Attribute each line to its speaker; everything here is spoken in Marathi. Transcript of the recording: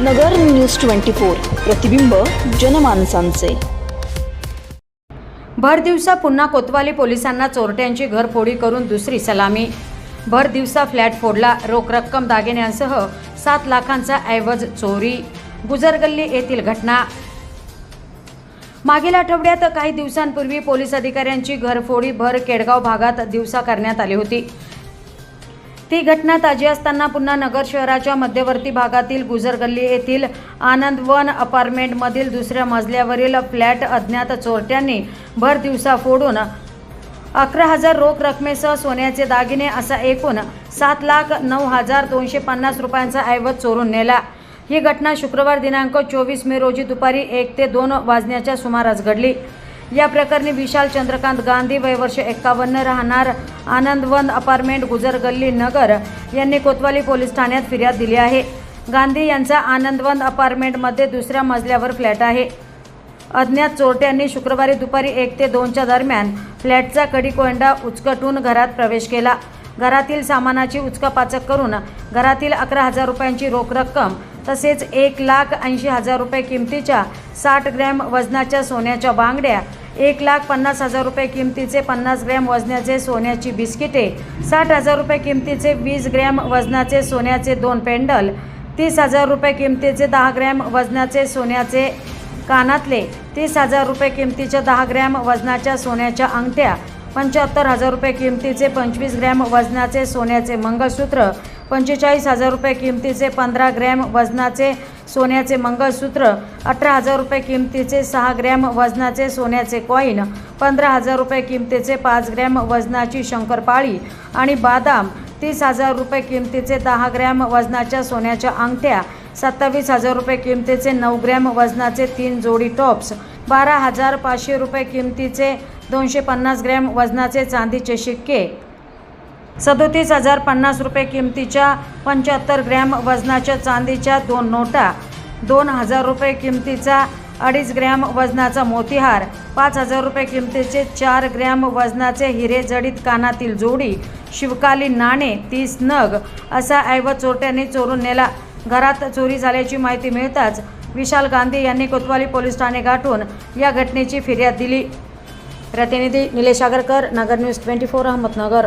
Speaker 1: नगर न्यूज ट्वेंटी फोर प्रतिबिंब जनमानसांचे.
Speaker 2: भर दिवसा पुन्हा कोतवाली पोलिसांना चोरट्यांची घरफोडी करून दुसरी सलामी. भर दिवसा फ्लॅट फोडला रोख रक्कम दागिन्यांसह सात लाखांचा ऐवज चोरी. गुजरगल्ली येथील घटना. मागील आठवड्यात काही दिवसांपूर्वी पोलीस अधिकाऱ्यांची घरफोडी भर केडगाव भागात दिवसा करण्यात आली होती. ती घटना ताजी असताना पुन्हा नगर शहराच्या मध्यवर्ती भागातील गुजरगल्ली येथील आनंदवन अपार्टमेंटमधील दुसऱ्या मजल्यावरील फ्लॅट अज्ञात चोरट्यांनी भर दिवसा फोडून अकरा हजार रोख रकमेसह सोन्याचे दागिने असा एकूण सात लाख नऊ हजार दोनशे पन्नास रुपयांचा ऐवज चोरून नेला. ही घटना शुक्रवार दिनांक चोवीस मे रोजी दुपारी एक ते दोन वाजण्याच्या सुमारास घडली. या प्रकरणी विशाल चंद्रकांत गांधी वय वर्ष एक्कावन्न राहणार आनंदवन अपार्टमेंट गुजरगल्ली नगर यांनी कोतवाली पोलीस ठाण्यात फिर्याद दिली आहे. गांधी यांचा आनंदवन अपार्टमेंटमध्ये दुसऱ्या मजल्यावर फ्लॅट आहे. अज्ञात चोरट्यांनी शुक्रवारी दुपारी एक ते दोनच्या दरम्यान फ्लॅटचा कडीकोंडा उचकटून घरात प्रवेश केला. घरातील सामानाची उचकापाचक करून घरातील अकरा हजार रुपयांची रोख रक्कम तसेच एक लाख ऐंशी हजार रुपये किमतीच्या साठ ग्रॅम वजनाच्या सोन्याच्या बांगड्या एक लाख पन्नास हजार रुपये किमतीचे पन्नास ग्रॅम वजनाचे सोन्याची बिस्किटे साठ हजार रुपये किमतीचे वीस ग्रॅम वजनाचे सोन्याचे दोन पेंडल तीस हजार रुपये किमतीचे दहा ग्रॅम वजनाचे सोन्याचे कानातले तीस हजार रुपये किमतीच्या दहा ग्रॅम वजनाच्या सोन्याच्या अंगठ्या पंच्याहत्तर हजार रुपये किमतीचे पंचवीस ग्रॅम वजनाचे सोन्याचे मंगळसूत्र पंचेचाळीस हजार रुपये किमतीचे पंधरा ग्रॅम वजनाचे सोन्याचे मंगळसूत्र अठरा हजार रुपये किमतीचे सहा ग्रॅम वजनाचे सोन्याचे कॉईन पंधरा हजार रुपये किमतीचे पाच ग्रॅम वजनाची शंकरपाळी आणि बादाम तीस हजार रुपये किमतीचे दहा ग्रॅम वजनाच्या सोन्याच्या अंगठ्या सत्तावीस हजार रुपये किमतीचे नऊ ग्रॅम वजनाचे तीन जोडी टॉप्स बारा हजार पाचशे रुपये किमतीचे दोनशे पन्नास ग्रॅम वजनाचे चांदीचे शिक्के. सदोतीस हजार पन्नास रुपये किमतीच्या पंच्याहत्तर ग्रॅम वजनाच्या चांदीच्या दोन नोटा दोन हजार रुपये किमतीचा अडीच ग्रॅम वजनाचा मोतीहार पाच हजार रुपये किमतीचे चार ग्रॅम वजनाचे हिरे जडीत कानातील जोडी शिवकाली नाणे तीस नग असा ऐवज चोरट्यांनी चोरून नेला. घरात चोरी झाल्याची माहिती मिळताच विशाल गांधी यांनी कोतवाली पोलीस ठाणे गाठून या घटनेची फिर्याद दिली. प्रतिनिधी Nilesh Agarkar Nagar news twenty four Ahmednagar.